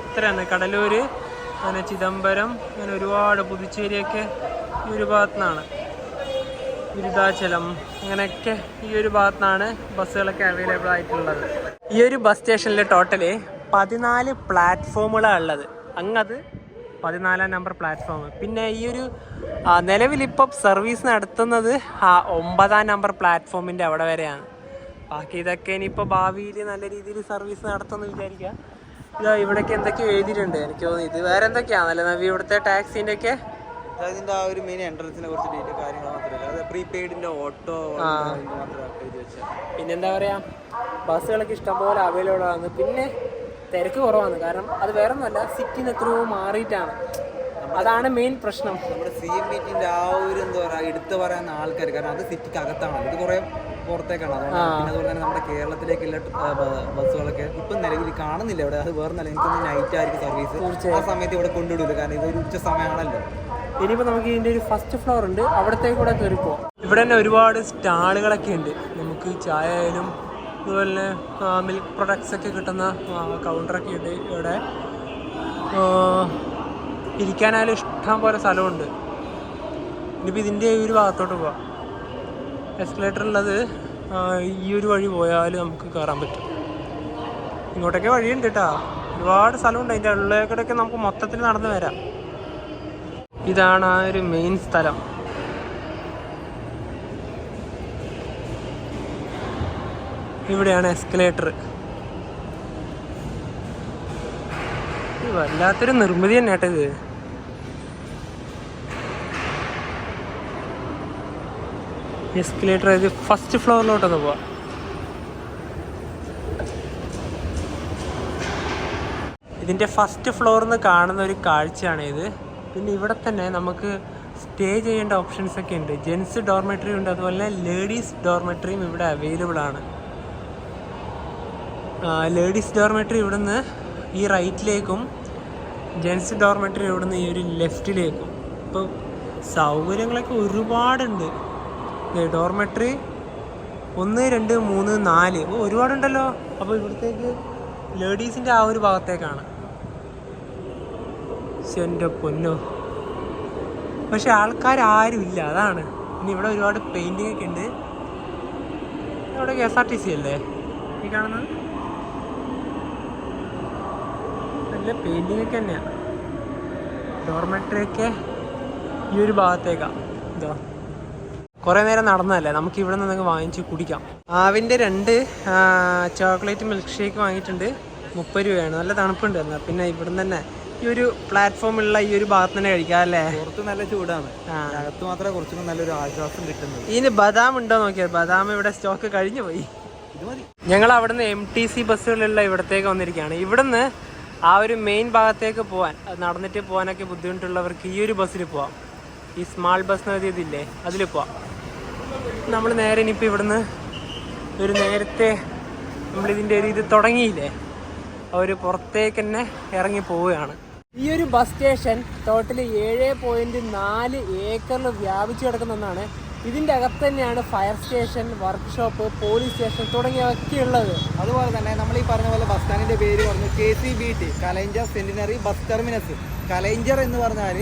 Speaker 1: ഇത്രയാണ്. കടലൂർ അങ്ങനെ ചിദംബരം അങ്ങനെ ഒരുപാട് പുതുച്ചേരിയൊക്കെ ഈ ഒരു ഭാഗത്തുനിന്നാണ്. ഗുരുതാചലം അങ്ങനെയൊക്കെ ഈ ഒരു ഭാഗത്തുനിന്നാണ് ബസ്സുകളൊക്കെ അവൈലബിൾ ആയിട്ടുള്ളത്. ഈ ഒരു ബസ് സ്റ്റേഷനിൽ ടോട്ടൽ പതിനാല് പ്ലാറ്റ്ഫോമുകളാണ് ഉള്ളത്. അങ്ങത് പതിനാലാം നമ്പർ പ്ലാറ്റ്ഫോം പിന്നെ ഈ ഒരു നിലവിലിപ്പം സർവീസ് നടത്തുന്നത് ആ ഒമ്പതാം നമ്പർ പ്ലാറ്റ്ഫോമിന്റെ അവിടെ വരെയാണ്. ബാക്കി ഇതൊക്കെ ഇനിയിപ്പോൾ ഭാവിയിൽ നല്ല രീതിയിൽ സർവീസ് നടത്തുമെന്ന് വിചാരിക്കുക. ഇതാ ഇവിടേക്ക് എന്തൊക്കെയോ എഴുതിയിട്ടുണ്ട്. എനിക്ക് തോന്നുന്നു ഇത് വേറെ എന്തൊക്കെയാണല്ലേ നവി ഇവിടുത്തെ ടാക്സിന്റെ ഒക്കെ
Speaker 2: അതിന്റെ ആ ഒരു മെയിൻ എൻട്രൻസിനെ കുറിച്ച് ഡീറ്റെയിൽ കാര്യങ്ങൾ മാത്രമല്ല. അത് പ്രീപെയ്ഡിന്റെ ഓട്ടോ
Speaker 1: പിന്നെന്താ പറയാ? ബസ്സുകളൊക്കെ ഇഷ്ടംപോലെ അവൈലബിൾ ആണ്. പിന്നെ തിരക്ക് കുറവാണ്. കാരണം അത് വേറെ ഒന്നുമല്ല സിറ്റിന്ന് എത്രയോ മാറിയിട്ടാണ്. അതാണ് മെയിൻ പ്രശ്നം.
Speaker 2: നമ്മുടെ സി എം ആ ഒരു എന്താ പറയാ എടുത്തു പറയുന്ന ആൾക്കാർ കാരണം അത് സിറ്റിക്ക് അകത്താണ് ഇത് കുറെ പുറത്തേക്കാണ്. അതുപോലെ തന്നെ നമ്മുടെ കേരളത്തിലേക്കുള്ള ബസ്സുകളൊക്കെ ഇപ്പൊ നിലവിൽ കാണുന്നില്ല ഇവിടെ. അത് വേറെ നല്ല എനിക്ക് നൈറ്റ് ആയിരിക്കും സർവീസ് ആ സമയത്ത് ഇവിടെ കൊണ്ടുവിടില്ല കാരണം ഇതൊരു ഉച്ച സമയമാണല്ലോ.
Speaker 1: ഇനിയിപ്പോൾ നമുക്ക് ഇതിന്റെ ഒരു ഫസ്റ്റ് ഫ്ലോർ ഉണ്ട്. അവിടത്തേക്ക് കൂടെ കയറി പോവാം. ഇവിടെ തന്നെ ഒരുപാട് സ്റ്റാളുകളൊക്കെ ഉണ്ട്. നമുക്ക് ചായ ആയാലും അതുപോലെ തന്നെ മിൽക്ക് പ്രൊഡക്ട്സ് ഒക്കെ കിട്ടുന്ന കൗണ്ടറൊക്കെ ഉണ്ട് ഇവിടെ. ഇരിക്കാനായാലും ഇഷ്ടം പോലെ സ്ഥലമുണ്ട്. ഇനിയിപ്പോൾ ഇതിന്റെ ഒരു ഭാഗത്തോട്ട് പോവാം. എസ്കലേറ്റർ ഉള്ളത് ഈ ഒരു വഴി പോയാൽ നമുക്ക് കയറാൻ പറ്റും. ഇങ്ങോട്ടൊക്കെ വഴിയുണ്ട് കേട്ടോ ഒരുപാട് സ്ഥലമുണ്ട്. അതിന്റെ ഉള്ളിലേക്കൂടെയൊക്കെ നമുക്ക് മൊത്തത്തിൽ നടന്നു വരാം. ഇതാണ് ആ ഒരു മെയിൻ സ്ഥലം. ഇവിടെയാണ് എസ്കലേറ്റർ വല്ലാത്തൊരു നിർമ്മിതി തന്നെ കേട്ടോ എസ്കലേറ്റർ ആയത് ഫസ്റ്റ് ഫ്ലോറിലോട്ടൊന്ന് പോവാം. ഇതിന്റെ ഫസ്റ്റ് ഫ്ലോറിൽ നിന്ന് കാണുന്ന ഒരു കാഴ്ചയാണ് ഇത് പിന്നെ ഇവിടെ തന്നെ നമുക്ക് സ്റ്റേ ചെയ്യേണ്ട ഓപ്ഷൻസ് ഒക്കെ ഉണ്ട്. ജെൻസ് ഡോർമെറ്ററി ഉണ്ട് അതുപോലെ ലേഡീസ് ഡോർമെറ്ററിയും ഇവിടെ അവൈലബിൾ ആണ്. ലേഡീസ് ഡോർമെറ്ററി ഇവിടുന്ന് ഈ റൈറ്റിലേക്കും ജെൻസ് ഡോർമെറ്ററി ഇവിടുന്ന് ഈ ഒരു ലെഫ്റ്റിലേക്കും ഇപ്പോൾ സൗകര്യങ്ങളൊക്കെ ഒരുപാടുണ്ട്. ഡോർമെറ്ററി ഒന്ന് രണ്ട് മൂന്ന് നാല്. ഓ ഒരുപാടുണ്ടല്ലോ. അപ്പോൾ ഇവിടത്തേക്ക് ലേഡീസിന്റെ ആ ഒരു ഭാഗത്തേക്കാണ്. എന്റെ പൊന്നോ. പക്ഷെ ആൾക്കാർ ആരും ഇല്ല അതാണ്. ഇനി ഇവിടെ ഒരുപാട് പെയിന്റിംഗ് ഒക്കെ ഉണ്ട്. ഇവിടെ K S R T C അല്ലേ? ഈ കാണുന്നത്? നല്ല പെയിന്റിംഗ് ഒക്കെ തന്നെയാണ് ഡോർമെട്രി ഒക്കെ ഈ ഒരു ഭാഗത്തേക്കാണ് ഇതാ. കുറേ നേരം നടന്നതല്ലേ? നമുക്ക് ഇവിടെ നിന്ന് വാങ്ങിച്ച് കുടിക്കാം. ആവിന്റെ രണ്ട് ചോക്ലേറ്റ് മിൽക്ക് ഷേക്ക് വാങ്ങിയിട്ടുണ്ട്. മുപ്പത് രൂപയാണ്. നല്ല തണുപ്പുണ്ട് എന്നാൽ പിന്നെ ഇവിടെ തന്നെ ഈ ഒരു പ്ലാറ്റ്ഫോമുള്ള ഈ ഒരു ഭാഗത്ത് തന്നെ കഴിക്കാം അല്ലേ?
Speaker 2: പുറത്ത് നല്ല ചൂടാണ്. അകത്ത് മാത്രമേ കുറച്ചും നല്ലൊരു ആശ്വാസം കിട്ടുന്നത്
Speaker 1: ഇതിന് ബദാം ഉണ്ടോ നോക്കിയത് ബദാം ഇവിടെ സ്റ്റോക്ക് കഴിഞ്ഞു പോയി. ഞങ്ങൾ അവിടുന്ന് എം ടി സി ബസ്സുകളിലുള്ള ഇവിടത്തേക്ക് വന്നിരിക്കുകയാണ്. ഇവിടുന്ന് ആ ഒരു മെയിൻ ഭാഗത്തേക്ക് പോകാൻ നടന്നിട്ട് പോകാനൊക്കെ ബുദ്ധിമുട്ടുള്ളവർക്ക് ഈ ഒരു ബസ്സിൽ പോവാം. ഈ സ്മാൾ ബസ് എന്ന് എഴുതിയതില്ലേ അതിൽ പോവാം. നമ്മൾ നേരെ ഇനിയിപ്പോൾ ഇവിടുന്ന് ഒരു നേരത്തെ നമ്മളിതിന്റെ ഒരു ഇത് തുടങ്ങിയില്ലേ? അവർ പുറത്തേക്ക് തന്നെ ഇറങ്ങി പോവുകയാണ്. ഈ ഒരു ബസ് സ്റ്റേഷൻ ടോട്ടൽ ഏഴ് പോയിന്റ് നാല് ഏക്കറിൽ വ്യാപിച്ചു കിടക്കുന്ന ഒന്നാണ്. ഇതിന്റെ അകത്ത് തന്നെയാണ് fire station workshop police station തുടങ്ങിയവയൊക്കെ ഉള്ളത്.
Speaker 2: അതുപോലെ തന്നെ നമ്മൾ ഈ പറഞ്ഞ പോലെ ബസ് സ്റ്റാൻഡിന്റെ പേര് പറഞ്ഞു K C B T Kalaignar centenary bus terminus Kalaignar എന്ന് പറഞ്ഞാൽ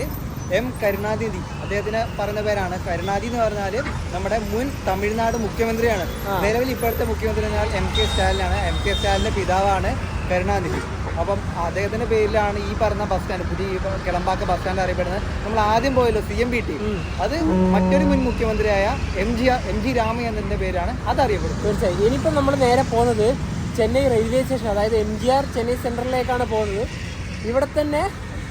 Speaker 2: എം കരുണാനിധി. അദ്ദേഹത്തിന് പറയുന്ന പേരാണ് കരുണാനിധി എന്ന് പറഞ്ഞാൽ നമ്മുടെ മുൻ തമിഴ്നാട് മുഖ്യമന്ത്രിയാണ്. നിലവിൽ ഇപ്പോഴത്തെ മുഖ്യമന്ത്രി എന്നാൽ എം കെ സ്റ്റാലിനാണ്. എം കെ സ്റ്റാലിന്റെ പിതാവാണ് കരുണാനിധി അപ്പം അദ്ദേഹത്തിന്റെ പേരിലാണ് ഈ പറഞ്ഞ ബസ് സ്റ്റാൻഡ് പുതിയ കിളമ്പാക്ക ബസ് സ്റ്റാൻഡ് അറിയപ്പെടുന്നത്. നമ്മൾ ആദ്യം പോയല്ലോ സി എം ബി ടി. അത് മറ്റൊരു മുൻ മുഖ്യമന്ത്രിയായ എം ജി എം ജി രാമചന്ദ്രന്റെ പേരാണ്. അത് അറിയപ്പെടുന്നത്
Speaker 1: തീർച്ചയായും. ഇനിയിപ്പം നമ്മൾ നേരെ പോകുന്നത് ചെന്നൈ റെയിൽവേ സ്റ്റേഷൻ അതായത് എം ജി ആർ ചെന്നൈ സെൻട്രലിലേക്കാണ് പോകുന്നത്. ഇവിടെ തന്നെ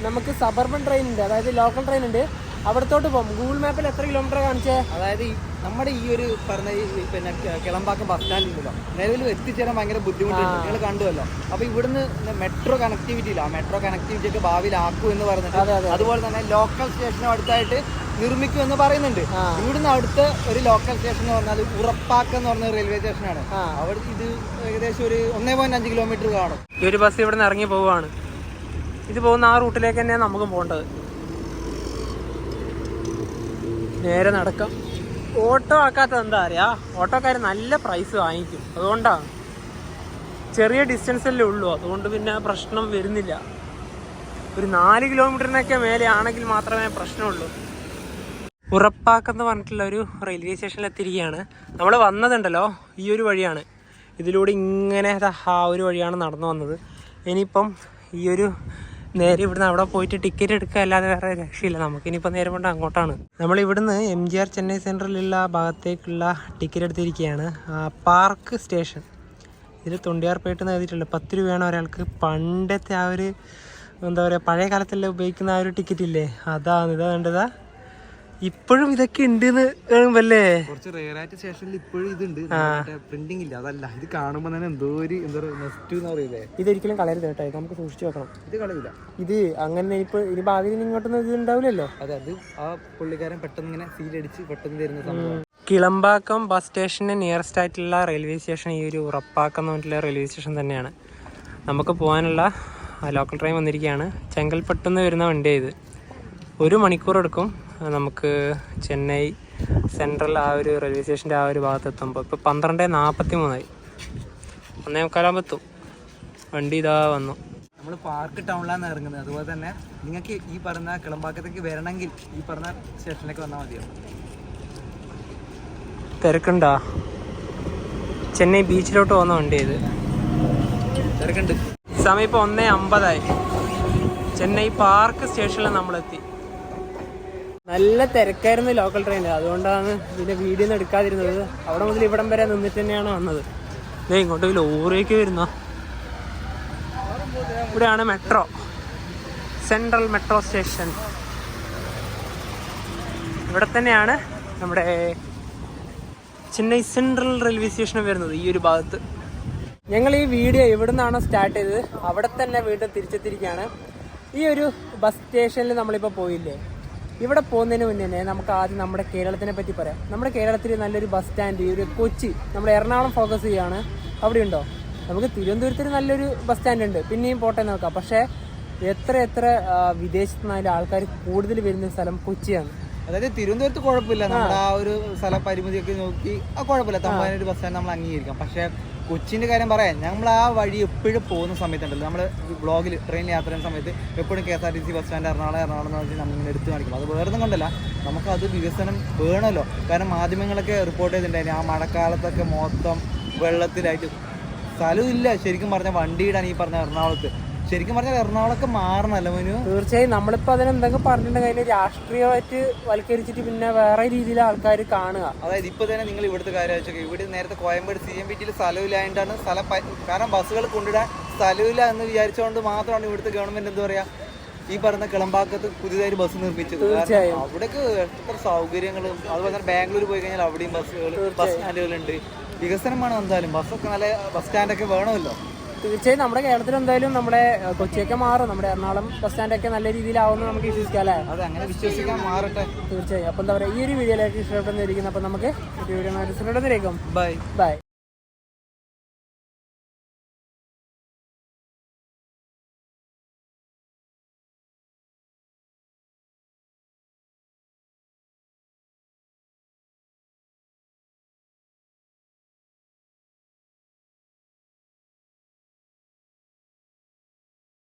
Speaker 1: നമുക്ക് സബർബൻ ട്രെയിൻ ഉണ്ട് അതായത് ലോക്കൽ ട്രെയിൻ ഉണ്ട് അവിടത്തോട്ട് പോകും ഗൂഗിൾ മാപ്പിൽ എത്ര കിലോമീറ്റർ കാണിച്ചേ?
Speaker 2: അതായത് നമ്മുടെ ഈ ഒരു പറഞ്ഞ പിന്നെ കിളമ്പാക്കം ബസ് സ്റ്റാൻഡിൽ ഉണ്ടല്ലോ നിലവിൽ എത്തിച്ചേരാൻ ഭയങ്കര ബുദ്ധിമുട്ടുണ്ട് നിങ്ങൾ കണ്ടുവല്ലോ. അപ്പൊ ഇവിടുന്ന് മെട്രോ കണക്ടിവിറ്റി ഇല്ല. മെട്രോ കണക്ടിവിറ്റി ഒക്കെ ഭാവിയിലാക്കും എന്ന് പറഞ്ഞിട്ട്
Speaker 1: അതെ, അതെ.
Speaker 2: അതുപോലെ തന്നെ ലോക്കൽ സ്റ്റേഷനും അടുത്തായിട്ട് നിർമ്മിക്കും എന്ന് പറയുന്നുണ്ട്. ഇവിടുന്ന് അടുത്ത ഒരു ലോക്കൽ സ്റ്റേഷൻ എന്ന് പറഞ്ഞാൽ ഉറപ്പാക്ക എന്ന് പറഞ്ഞ റെയിൽവേ സ്റ്റേഷനാണ് അവിടെ ഇത് ഏകദേശം ഒരു ഒന്നേ പോയിന്റ് അഞ്ച് കിലോമീറ്റർ കാണും.
Speaker 1: ഈ ഒരു ബസ് ഇവിടെ നിന്ന് ഇറങ്ങി പോവുകയാണ്. ഇത് പോകുന്ന ആ റൂട്ടിലേക്ക് തന്നെയാണ് നമുക്ക് പോകേണ്ടത്. നേരെ നടക്കാം. ഓട്ടോ ആക്കാത്തത് എന്താ അറിയാ? ഓട്ടോക്കാർ നല്ല പ്രൈസ് വാങ്ങിക്കും. അതുകൊണ്ടാണ്. ചെറിയ ഡിസ്റ്റൻസല്ലേ ഉള്ളൂ. അതുകൊണ്ട് പിന്നെ പ്രശ്നം വരുന്നില്ല. ഒരു നാല് കിലോമീറ്ററിനൊക്കെ മേലെ ആണെങ്കിൽ മാത്രമേ പ്രശ്നമുള്ളൂ. ഉറപ്പാക്കെന്ന് പറഞ്ഞിട്ടുള്ള ഒരു റെയിൽവേ സ്റ്റേഷനിൽ എത്തിയിരിക്കുകയാണ്. നമ്മൾ വന്നതുണ്ടല്ലോ ഈ ഒരു വഴിയാണ്. ഇതിലൂടെ ഇങ്ങനെ ആ ഒരു വഴിയാണ് നടന്നു വന്നത്. ഇനിയിപ്പം ഈ ഒരു നേരെ ഇവിടുന്ന് അവിടെ പോയിട്ട് ടിക്കറ്റ് എടുക്കുക അല്ലാതെ വേറെ രക്ഷയില്ല. നമുക്ക് ഇനിയിപ്പോൾ നേരെ കൊണ്ട് അങ്ങോട്ടാണ്. നമ്മൾ ഇവിടുന്ന് എം ജി ആർ ചെന്നൈ സെൻട്രലിലുള്ള ഭാഗത്തേക്കുള്ള ടിക്കറ്റ് എടുത്തിരിക്കുകയാണ്. പാർക്ക് സ്റ്റേഷൻ ഇതിൽ തൊണ്ടിയാർപേട്ട് എന്ന് എഴുതിയിട്ടുണ്ട്. പത്ത് രൂപയാണ് ഒരാൾക്ക്. പണ്ടത്തെ ആ ഒരു എന്താ പറയുക പഴയ കാലത്തെല്ലാം ഉപയോഗിക്കുന്ന ആ ഒരു ടിക്കറ്റ് ഇല്ലേ? അതാണ്. ഇതാ കണ്ടതാ. ഇപ്പോഴും ഇതൊക്കെ ഉണ്ട് വല്ലേ
Speaker 2: കുറച്ച് റെയറായിട്ട് സ്റ്റേഷനിൽ ഇപ്പോഴും ഇതുണ്ട്. പ്രിന്റിംഗ് ഇല്ല. അതല്ല. ഇത് കാണുമ്പോൾ തന്നെ എന്തോ ഒരു എന്താ നെസ്റ്റ് എന്ന് പറയില്ലേ
Speaker 1: ഇതൊരിക്കലും കളയരുത് കേട്ടോ. നമുക്ക് സൂക്ഷിച്ചു വെക്കണം.
Speaker 2: ഇത് കളയില്ല
Speaker 1: ഇത് അങ്ങനെ ഇപ്പൊ ഇനി ഭാവിയിൽ ഇങ്ങോട്ടൊന്നും ഇത് ഉണ്ടാവില്ലല്ലോ?
Speaker 2: അതെ അത് ആ പുള്ളിക്കാരൻ പെട്ടെന്ന് ഇങ്ങനെ സീൽ സീലടിച്ച് പെട്ടെന്ന് തരുന്ന സംഭവം.
Speaker 1: കിളമ്പാക്കം ബസ് സ്റ്റേഷന് നിയറസ്റ്റ് ആയിട്ടുള്ള റെയിൽവേ സ്റ്റേഷൻ ഈ ഒരു ഉറപ്പാക്കം എന്ന് പറഞ്ഞിട്ടുള്ള റെയിൽവേ സ്റ്റേഷൻ തന്നെയാണ്. നമുക്ക് പോകാനുള്ള ലോക്കൽ ട്രെയിൻ വന്നിരിക്കുകയാണ്. ചെങ്കൽപ്പെട്ടെന്ന് വരുന്ന വണ്ടിയാണ് ഇത്. ഒരു മണിക്കൂർ എടുക്കും. നമുക്ക് ചെന്നൈ സെൻട്രൽ ആ ഒരു റെയിൽവേ സ്റ്റേഷന്റെ ആ ഒരു ഭാഗത്ത് എത്തുമ്പോൾ ഇപ്പോൾ പന്ത്രണ്ട് നാൽപ്പത്തി മൂന്നായി ഒന്നേ മുക്കാലാകുമ്പോൾ എത്തും. വണ്ടി ഇതാ വന്നു.
Speaker 2: നമ്മൾ പാർക്ക് ടൗണിലാണ് ഇറങ്ങുന്നത്. അതുപോലെ തന്നെ നിങ്ങൾക്ക് ഈ പറഞ്ഞ കിളമ്പാക്കത്തേക്ക് വരണമെങ്കിൽ ഈ പറഞ്ഞ സ്റ്റേഷനിലേക്ക് വന്നാൽ മതിയോ?
Speaker 1: തിരക്കുണ്ടാ. ചെന്നൈ ബീച്ചിലോട്ട് പോകുന്ന വണ്ടി ഇത്.
Speaker 2: തിരക്കുണ്ട്.
Speaker 1: സമയം ഇപ്പോൾ ഒന്നേ അമ്പതായി. ചെന്നൈ പാർക്ക് സ്റ്റേഷനിൽ നമ്മളെത്തി. നല്ല തിരക്കായിരുന്നു ലോക്കൽ ട്രെയിനിൽ അതുകൊണ്ടാണ് ഇതിന്റെ വീഡിയോ ഒന്നും എടുക്കാതിരുന്നത്. അവിടെ മുതൽ ഇവിടം വരെ നിന്നിട്ട് തന്നെയാണ് വന്നത്. ഇതേ ഇങ്ങോട്ട് ലോറിയൊക്കെ വരുന്ന. ഇവിടെയാണ് മെട്രോ സെൻട്രൽ മെട്രോ സ്റ്റേഷൻ ഇവിടെ തന്നെയാണ് നമ്മുടെ ചെന്നൈ സെൻട്രൽ റെയിൽവേ സ്റ്റേഷൻ വരുന്നത് ഈ ഒരു ഭാഗത്ത്. ഞങ്ങൾ ഈ വീഡിയോ എവിടെ നിന്നാണോ സ്റ്റാർട്ട് ചെയ്തത് അവിടെ തന്നെ വീണ്ടും തിരിച്ചെത്തിരിക്കുകയാണ് ഈ ഒരു ബസ് സ്റ്റേഷനിൽ നമ്മളിപ്പോൾ പോയില്ലേ? ഇവിടെ പോകുന്നതിന് മുന്നേ തന്നെ നമുക്ക് ആദ്യം നമ്മുടെ കേരളത്തിനെ പറ്റി പറയാം. നമ്മുടെ കേരളത്തിൽ നല്ലൊരു ബസ് സ്റ്റാൻഡ് ഈ ഒരു കൊച്ചി നമ്മൾ എറണാകുളം ഫോക്കസ് ചെയ്യുകയാണ്. അവിടെ ഉണ്ടോ? നമുക്ക് തിരുവനന്തപുരത്തിന് നല്ലൊരു ബസ് സ്റ്റാൻഡ് ഉണ്ട്. പിന്നെയും പോട്ടെ നോക്കാം. പക്ഷേ എത്ര എത്ര വിദേശത്ത് നിന്നായാലും ആൾക്കാർ കൂടുതൽ വരുന്ന സ്ഥലം കൊച്ചിയാണ്.
Speaker 2: അതായത് തിരുവനന്തപുരത്ത് കുഴപ്പമില്ല. നമ്മുടെ ആ ഒരു സ്ഥല പരിമിതിയൊക്കെ നോക്കി ആ കുഴപ്പമില്ല. തമ്പാനൊരു ബസ് സ്റ്റാൻഡ് നമ്മൾ അംഗീകരിക്കാം. പക്ഷേ കൊച്ചിന്റെ കാര്യം പറയാം. നമ്മൾ ആ വഴി എപ്പോഴും പോകുന്ന സമയത്തുണ്ടല്ലോ. നമ്മൾ ബ്ലോഗിൽ ട്രെയിൻ യാത്ര ചെയ്യുന്ന സമയത്ത് എപ്പോഴും K S R T C bus stand Ernakulam Ernakulam എന്ന് വെച്ചാൽ നമ്മൾ എടുത്തു കാണിക്കും. അത് വേറെൊന്നും കൊണ്ടല്ല. നമുക്കത് വികസനം വേണമല്ലോ. കാരണം മാധ്യമങ്ങളൊക്കെ റിപ്പോർട്ട് ചെയ്തിട്ടുണ്ടായിരുന്നു ആ മഴക്കാലത്തൊക്കെ മൊത്തം വെള്ളത്തിലായിട്ട് സ്ഥലമില്ല ശരിക്കും പറഞ്ഞാൽ വണ്ടി ഈ പറഞ്ഞ എറണാകുളത്ത്. ശരിക്കും പറഞ്ഞാൽ എറണാകുളമൊക്കെ മാറണമല്ലോ മനു?
Speaker 1: തീർച്ചയായും. നമ്മളിപ്പോ അതിനെന്തൊക്കെ പറഞ്ഞിട്ടുണ്ടെങ്കിൽ അതിന് രാഷ്ട്രീയമായിട്ട് വൽക്കരിച്ചിട്ട് പിന്നെ വേറെ രീതിയിൽ ആൾക്കാർ കാണുക.
Speaker 2: അതായത് ഇപ്പൊ തന്നെ നിങ്ങൾ ഇവിടുത്തെ കാര്യം വെച്ചാൽ ഇവിടെ നേരത്തെ കോയമ്പേട് സി എം പി ടിയിൽ സ്ഥലമില്ലായിട്ടാണ് സ്ഥലം കാരണം ബസ്സുകൾ കൊണ്ടിടാൻ സ്ഥലമില്ല എന്ന് വിചാരിച്ചുകൊണ്ട് മാത്രമാണ് ഇവിടുത്തെ ഗവൺമെന്റ് എന്താ പറയാ ഈ പറഞ്ഞ കിളമ്പാക്കത്ത് പുതിയതായി ബസ് നിർമ്മിച്ചത്. തീർച്ചയായും. അവിടേക്ക് എത്ര സൗകര്യങ്ങളും. അതുപോലെ തന്നെ ബാംഗ്ലൂർ പോയി കഴിഞ്ഞാൽ അവിടെയും ബസ്സുകൾ ബസ് സ്റ്റാൻഡുകളുണ്ട്. വികസനം വേണം എന്തായാലും. ബസ്സൊക്കെ നല്ല ബസ് സ്റ്റാൻഡൊക്കെ വേണമല്ലോ.
Speaker 1: തീർച്ചയായും നമ്മുടെ കേരളത്തിൽ എന്തായാലും നമ്മുടെ കൊച്ചിയൊക്കെ മാറും. നമ്മുടെ എറണാകുളം ബസ് സ്റ്റാൻഡൊക്കെ നല്ല രീതിയിലാവുമെന്ന് നമുക്ക് വിശ്വസിക്കാം അല്ലേ?
Speaker 2: അത് അങ്ങനെ വിശ്വസിക്കാൻ മാറട്ടെ.
Speaker 1: തീർച്ചയായും. അപ്പോൾ എന്താ പറയുക ഈ ഒരു വീഡിയോയിലേക്ക് ഇഷ്ടപ്പെട്ടെന്നിരിക്കുന്നു അപ്പോൾ നമുക്ക് വീഡിയോ
Speaker 2: ബൈ
Speaker 1: ബൈ